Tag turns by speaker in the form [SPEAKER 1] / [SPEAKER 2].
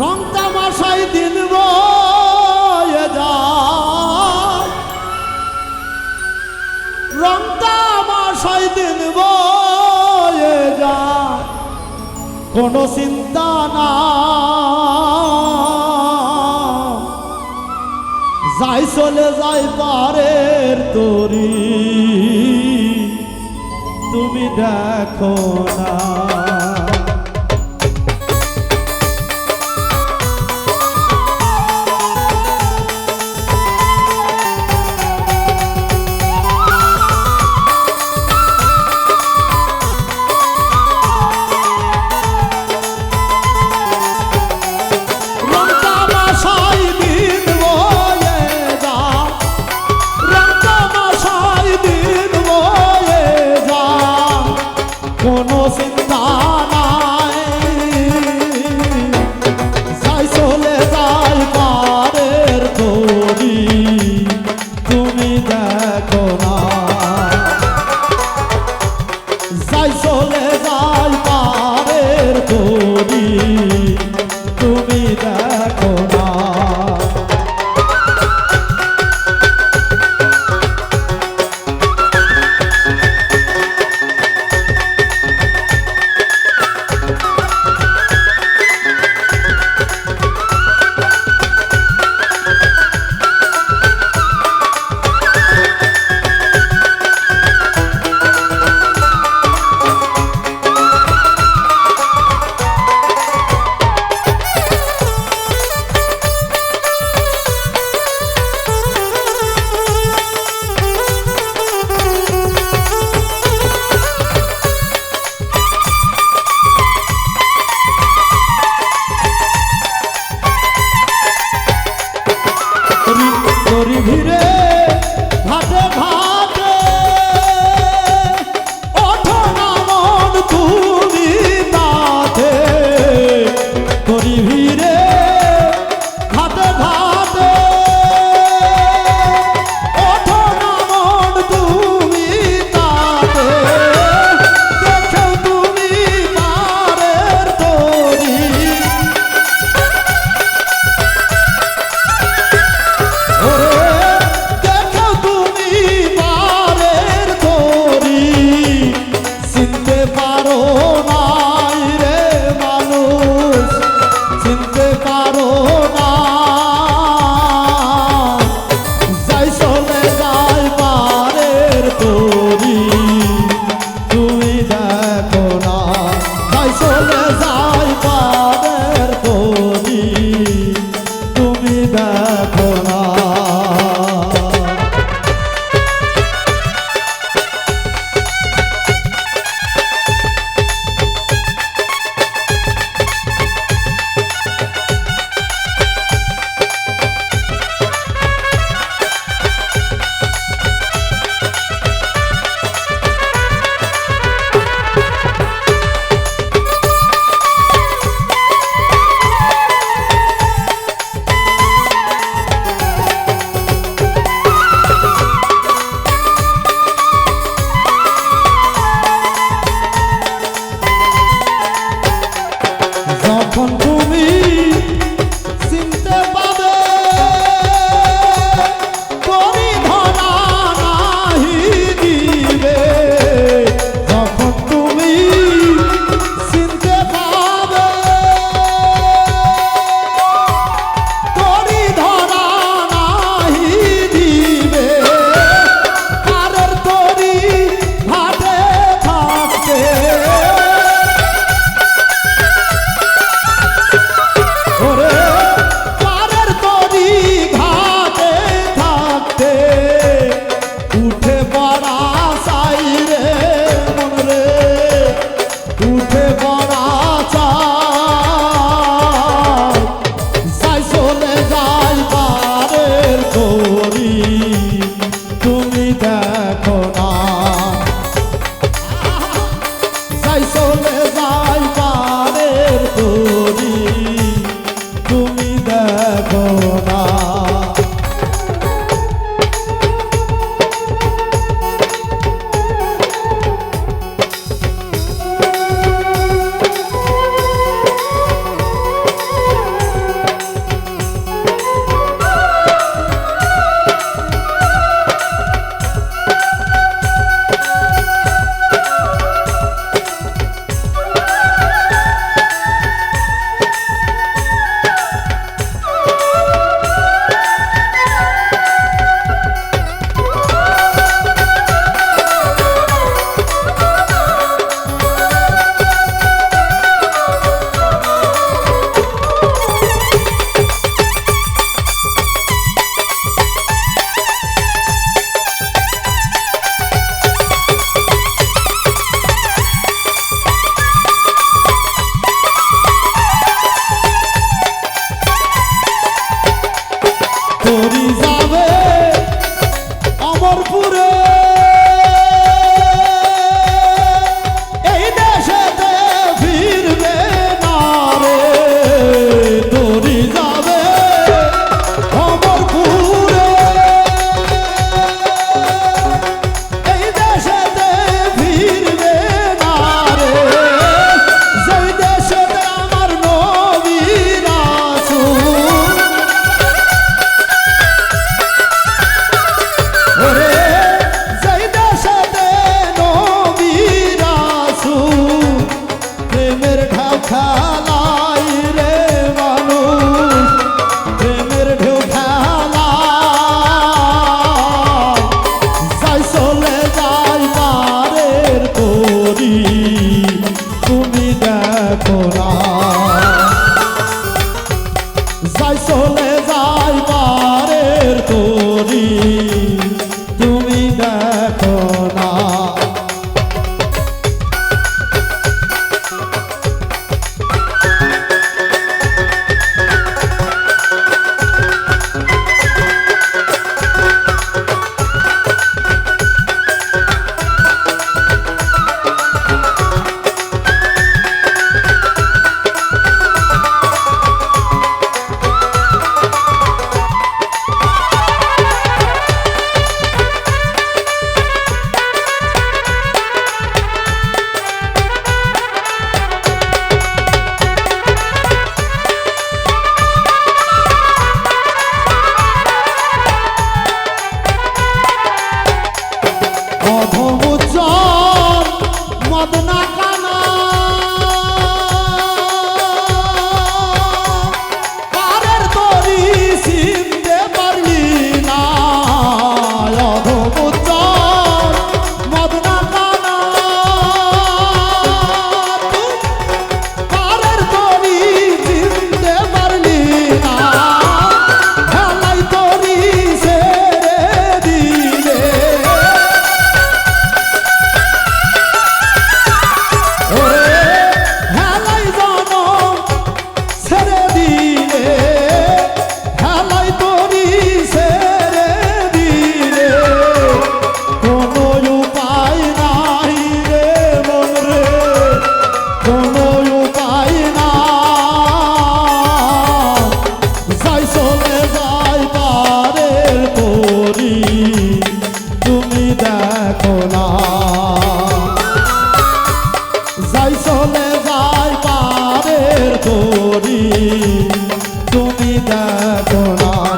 [SPEAKER 1] রং তামাশাই দিন বয়ে যায়। রং তামাশাই দিন বয়ে কোনো চিন্তা না যাই চলে যাই পারের তরি, তুমি দেখো না। চলে যায় পারের তরি ভুলে যা। পারের তরি তুমি দেখো না অধম চর যাতনা